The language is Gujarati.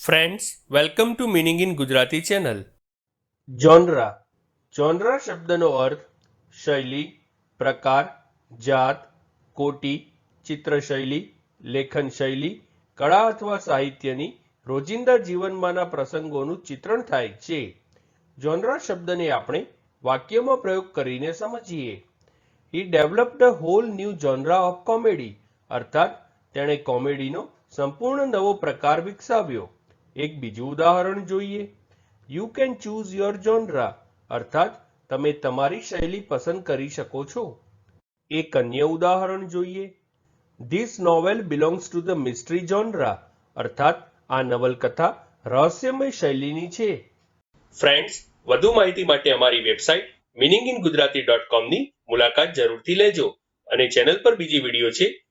Friends welcome to meaning in Gujarati channel genre genre શબ્દનો અર્થ શૈલી પ્રકાર જાત કોટી ચિત્રશૈલી લેખન શૈલી કળા અથવા સાહિત્યની રોજિંદા જીવનમાંના પ્રસંગોનું ચિત્રણ થાય છે જોનરા શબ્દને આપણે વાક્યમાં પ્રયોગ કરીને સમજીએ he developed a whole new genre of comedy અર્થાત તેણે કોમેડીનો સંપૂર્ણ નવો પ્રકાર વિકસાવ્યો એક બીજું ઉદાહરણ જોઈએ. You can choose your genre અર્થાત, તમે તમારી શૈલી પસંદ કરી શકો છો. એક અન્ય ઉદાહરણ જોઈએ. This novel belongs to the mystery genre અર્થાત, આ નવલકથા રહસ્યમય શૈલીની છે. ફ્રેન્ડ્સ વધુ માહિતી માટે અમારી website meaning in Gujarati dot કોમની મુલાકાત જરૂરથી લેજો અને ચેનલ પર બીજી વીડિયો છે